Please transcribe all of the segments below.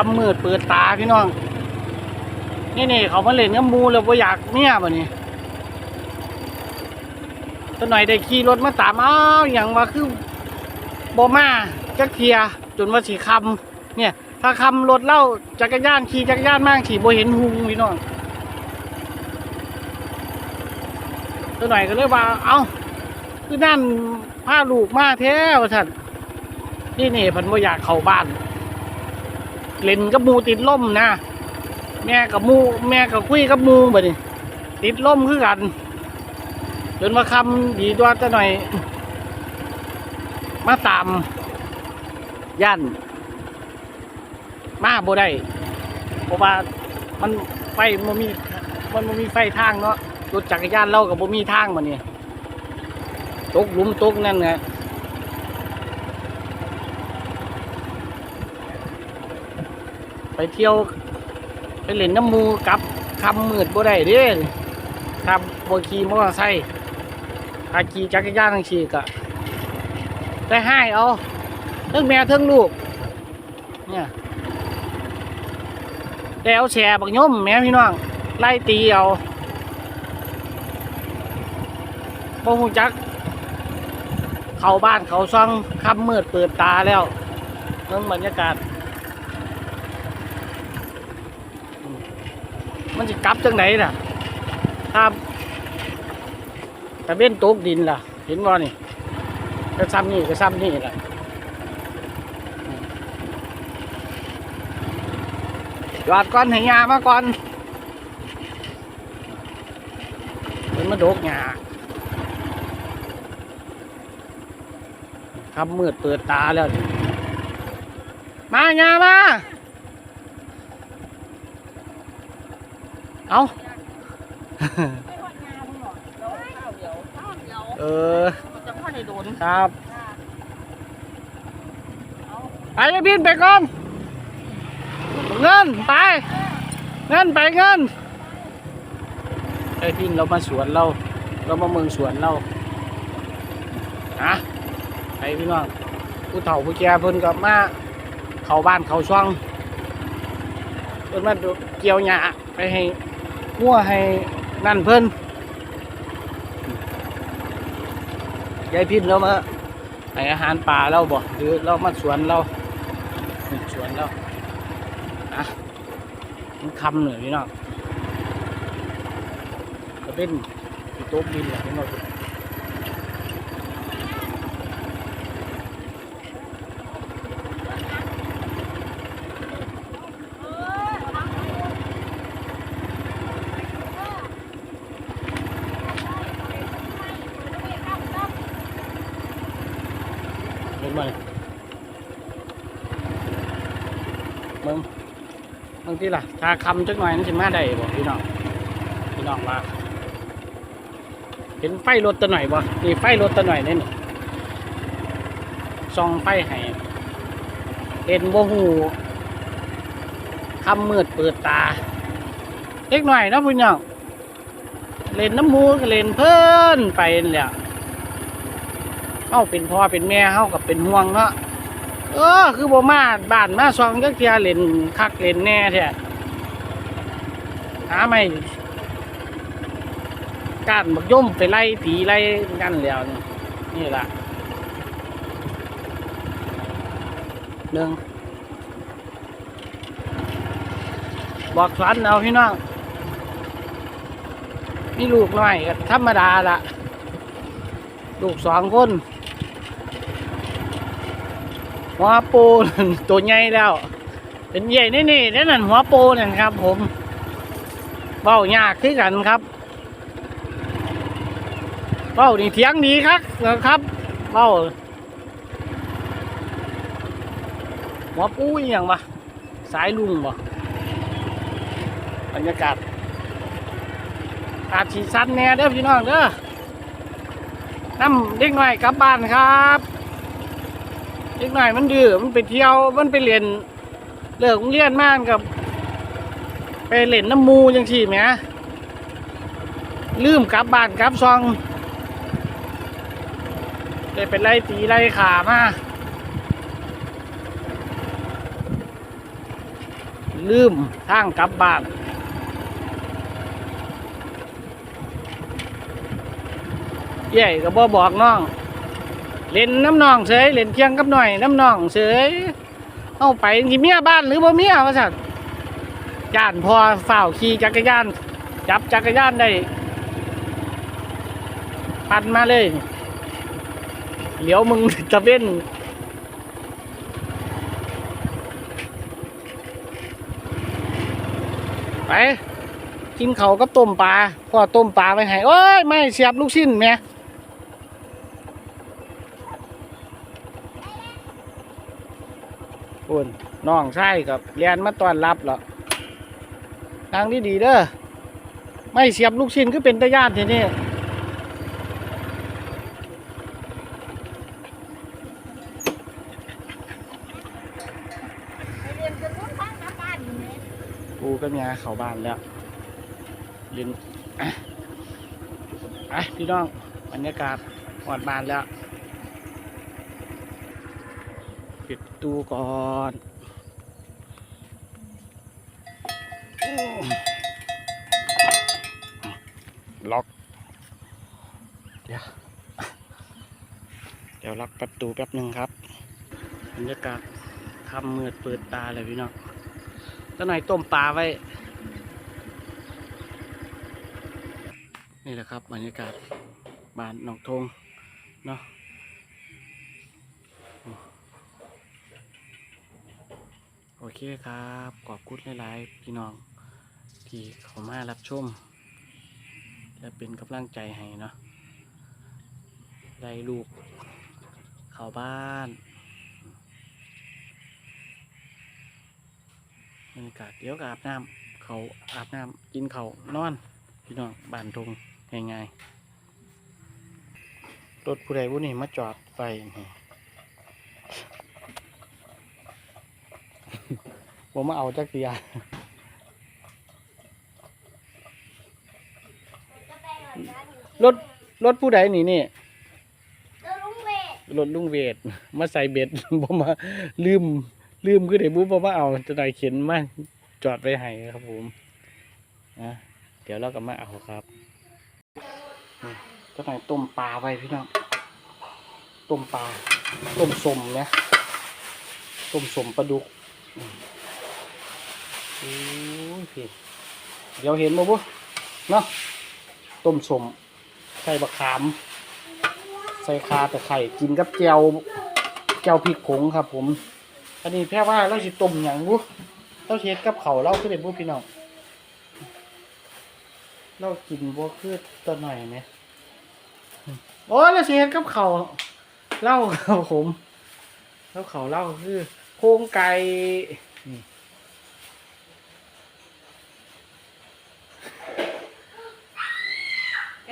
คำมืดเปิดตาพี่น้อง นี่นี่เขามาเล่นกับมูแล้วบ่อยากเมียบ่นี่ตอนหน่อยได้ขี่รถมาตามอ้าวอย่างว่าคือบ่มาจักเทียจนว่าสิคำเนี่ย ถ้าคำรถเล่าจักรยานขี่จักรยานมากขี่บ่เห็นหุงพี่น้องตอนหน่อยก็เลยว่า เอ้าคือนั่นพาลูกมาแท้ว่าซั่นนี่นี่พิ่นบ่อยากเข้าบ้าน เล่นกับมูติดล่มนะ แม่กับมูแม่กับคุยกับมูบ่นี่ติดล่มคือกันจนมาคำดีตัวจะหน่อย มาตามย่านมาบ่ได้เพราะว่ามันไฟมันมีมันมีไฟทางเนาะรถจักรยานเรากับบ่มีทางมาเนี่ยตกหลุมตกนั่นไง ไปเที่ยว ไปเล่นน้ำมูกับคำมืดบ่ได้เด้ครับบ่ขี่มอเตอร์ไซค์ถ้าขี่จักรยานทั้งชีก็ได้ให้เอาเทั้งแม่เทั้งลูก เนี่ยได้เอาแชร์บักย่มแม่พี่น้องไล่ตีเอาบ่ฮู้จัก เข้าบ้านเขาซ่องคำมืดเปิดตาแล้วเรื่องบรรยากาศ มันจะกลับจังไหนล่ะถ้าตะเว้นตกดินล่ะ เห็นบ่นี่ก็ซ้ำนี่ก็ซ้ำนี่ล่ะจอดก่อนให้ยามาก่อนเป็นมาโดกหยาคำมืดเปิดตาแล้ว มาหยามา เอาไม่ทอดงามึงหรอกแล้วข้าวเดียวข้าวเดียวเออจะพ่อในโดนครับเอาไปเลยบินไปก่อนเงินไป เงินไปเงินไอ้พินเรามาสวนเรา เรามาเมืองสวนเราอะไปพี่น้องผู้เฒ่าผู้แก่เพิ่นก็มาเข้าบ้านเข้าช่องเพิ่นมาดูเกี่ยวหญ้าไปให้ งัวให้นั่นเพิ่นยายพินเรามาให้อาหารป่าเราบ่หรือเรามาสวนเรานี่สวนเรานะมันคำเหนื่อยพี่น้องก็เป็นติ๊บดินแหละพี่น้อง มึงบางทีล่ะถ้าคำจักหน่อยนั่นสิมาได้บ่พี่น้องพี่น้องว่าเห็นไฟรถตัวหน่อยบ่นี่ไฟรถตัวหน่อยนี่นี่ส่องไฟให้เห็นบ่หูคำมืดเปิดตาเล็กหน่อยนะพี่น้องเล่นน้ำมูกเล่นเพลินไปนั่แหละเฮาเป็นพ่อเป็นแม่เฮากับเป็นห่วงเนาะ เออคือบ่มาบ้านมาซองจักเทียเล่นคักเล่นแน่แท้หาไม่ก้านบักย่มไปไล่ตีไล่กันแล้วนี่นี่ล่ะหนึ่งบอกสอนเอาพี่น้องมีลูกน้อยก็ธรรมดาละลูกสองคน หัวโปนั่นตัวใหญ่แล้ว เป็นใหญ่นี่นี่นั่นนะหัวโปนั่นครับ ผมเบ้ายากที่กันครับเบ้านี่เถียงดีครับนะครับเบ้าหัวปูอย่างวะสายลุงบ่บรรยากาศอาจสีสันแน่เด้อพี่น้องเด้อน้ำเด็กหน่อยกลับบ้านครับ เด็กหน่อยมันดื้อมันไปเที่ยวมันไปเรียนเลิกโรงเรียนมากกับ ไปเล่นน้ำมูจังสี่แหมลืมกลับบ้านกลับซองเลยเป็นไล่ตีไล่ขามาลืมทางกลับบ้านเย่ก็บ่บอกน้อง เล่นน้ำนองเฉยเล่นเพียงกับหน่อยน้ำนองเฉยเอาไปกี่เมียบ้านหรือบ่เมียว่าสั่นย่านพอฝ้าวขี่จักรยาน จับจักรยานได้ปั่นมาเลยเหลียวมึงตะเว้นไปกินเขากับต้มปลาพ่อต้มปลาไปให้โอ้ยไม่เสียบลูกชิ้นแหม่ อุ่นน้องใช่กับเรียนมาตอนรับเหรอทางที่ดีๆเด้อไม่เสียบลูกชิ้นก็เป็นตะย่านทีนี่ปู่ก็มีเขาบ้านแล้วลินอะอะพี่น้องบรรยากาศหอดบานแล้ว ปิดประตูก่อนล็อก เดี๋ยว เดี๋ยวล็อกประตูแป๊บหนึ่งครับบรรยากาศคำมืดเปิดตาเลยพี่น้องแล้วหน่อยต้มปลาไว้ นี่แหละครับบรรยากาศบ้านหนองทงเนาะ โอ เคครับขอบคุณหลาย ๆ พี่น้อง ที่เข้ามารับชม และเป็นกำลังใจให้เนาะได้ลูก เข้าบ้านบรรยากาศเดี๋ยวก็อาบน้ำเขาอาบน้ำกินเขานอน พี่น้องบ้านทงง่ายๆรถผู้ใดผู้นี้มาจอดไฟนี่ ผมมาเอาจักรยานรถรถผู้ใดนี่นี่แล้วลุงเวทรถลุงเวทมาใส่เบ็ดผมมาลืม ลืมคือเดี๋ยวบุ๊บมาเอาจะได้เข็นมาจอดไว้ให้ครับผมนะเดี๋ยวเราก็มาเอาครับนี่จะหน่อยต้มปลาไว้พี่น้องต้มปลาต้มสมนะต้มสมปลาดุกอืม โอ้ยเดี๋ยวเห็นบ่บุ๊เนาะต้มสมใส่บะขาม ใส่คาแต่ไข่กินกับแจวแจวพริกผงครับ ผม อันนี้แค่ว่าเราสิต้มอย่างบุเราเช็ดกับเขาเราคือเด็ดบุพี่น้องเรากินบัคือตัวหน่อยไหมโอ้เราเช็ดกับเขาเล่าครับผมแล้วเขาเล่าคือโครงไก่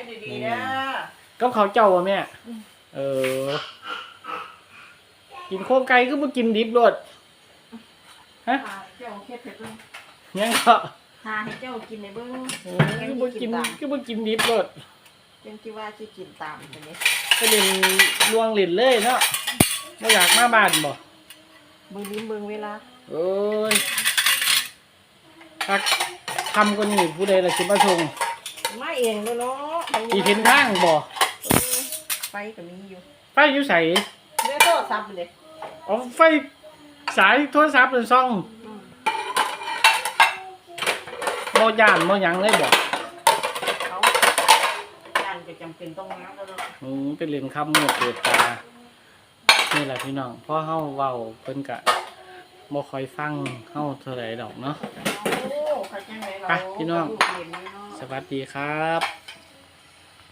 นี่กันดีๆนะกับเขาวเจ้าวะแม่เออ กินโครงไก่ก็มากินดิบรดฮะเจ้าเค็ดเผ็ดเบิ้งยังก็หาให้เจ้ากินในเบิ้งโอ้ยก็มากินก็มากินดิบรดเป็นที่ว่าที่กินตามตัวนี้ก็เล่นลวงเล่นเลยเนาะไม่อยากมาบ้านบ่เบิ้งลิ้มเบิ้งเวลาเอ้ยถ้าทำก็นี่ผู้ใดละสิมาส่งมาเองเลยเนาะ อีเห็นทางบ่ไฟก็มีอยู่ไฟอยู่ใสเรื่องโทรศัพท์เลยเอาไฟสายโทรศัพท์หรือซ่องบ่ย่านบ่หยังเลยบ่เขาย่านจะจำเป็นต้องน้ำแล้วเนาะอืมเป็นเล่นคำมืดเปิดตา นี่แหละพี่น้องพอเฮาเว้าเพิ่นก็บ่ค่อยฟังเฮาเท่าไหร่ดอกเนาะโอ้เขาจังไหนเราไปพี่น้องลูกเห็นเนาะสวัสดีครับ